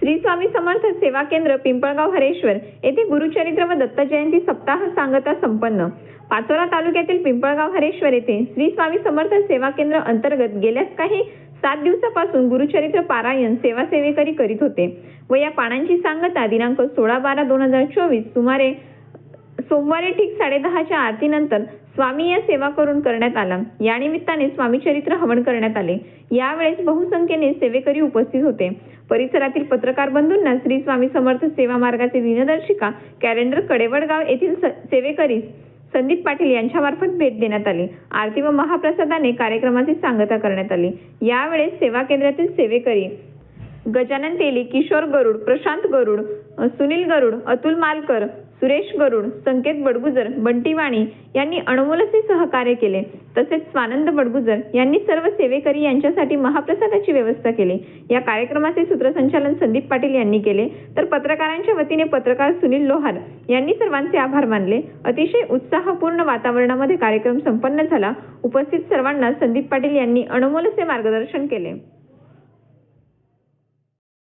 श्री स्वामी समर्थ सेवा केंद्र पिंपळगाव हरेश्वर येथे गुरुचरित्र व दत्त जयंती सप्ताह सांगता संपन्न. पाचोरा तालुक्यातील पिंपळगाव हरेश्वर येथे श्री स्वामी समर्थ सेवा केंद्र अंतर्गत गेल्यास काही सात दिवसापासून गुरुचरित्र पारायण सेवा सेवेकरी करीत होते व या पानांची सांगता दिनांक सोळा बारा दोन हजार चोवीस सुमारे सोमवारी ठीक साडे दहाच्या आरतीनंतर स्वामी या सेवा करून करण्यात आला. या निमित्ताने स्वामी चरित्र हवन करण्यात आले. यावेळेस बहुसंख्येने सेवेकरी उपस्थित होते. परिसरातील पत्रकार बंधूंना श्री स्वामी समर्थ सेवा मार्गाचे दिनदर्शिका कॅलेंडर कडेवडगाव येथील सेवेकरी संदीप पाटील यांच्यामार्फत भेट देण्यात आली. आरती व महाप्रसादाने कार्यक्रमाची सांगता करण्यात आली. यावेळेस सेवा केंद्रातील सेवेकरी गजानन तेली किशोर गरुड प्रशांत गरुड सुनील गरुड अतुल मालकर सुरेश गरुड संकेत बडगुजर बंटी वाणी यांनी अणमोलचे सहकार्य केले. तसेच स्वानंद बडगुजर यांनी सर्व सेवेकरी यांच्यासाठी महाप्रसादाची व्यवस्था केली. या कार्यक्रमाचे सूत्रसंचालन संदीप पाटील यांनी केले. तर पत्रकारांच्या वतीने पत्रकार सुनील लोहार यांनी सर्वांचे आभार मानले. अतिशय उत्साहपूर्ण वातावरणामध्ये कार्यक्रम संपन्न झाला. उपस्थित सर्वांना संदीप पाटील यांनी अणमोलचे मार्गदर्शन केले.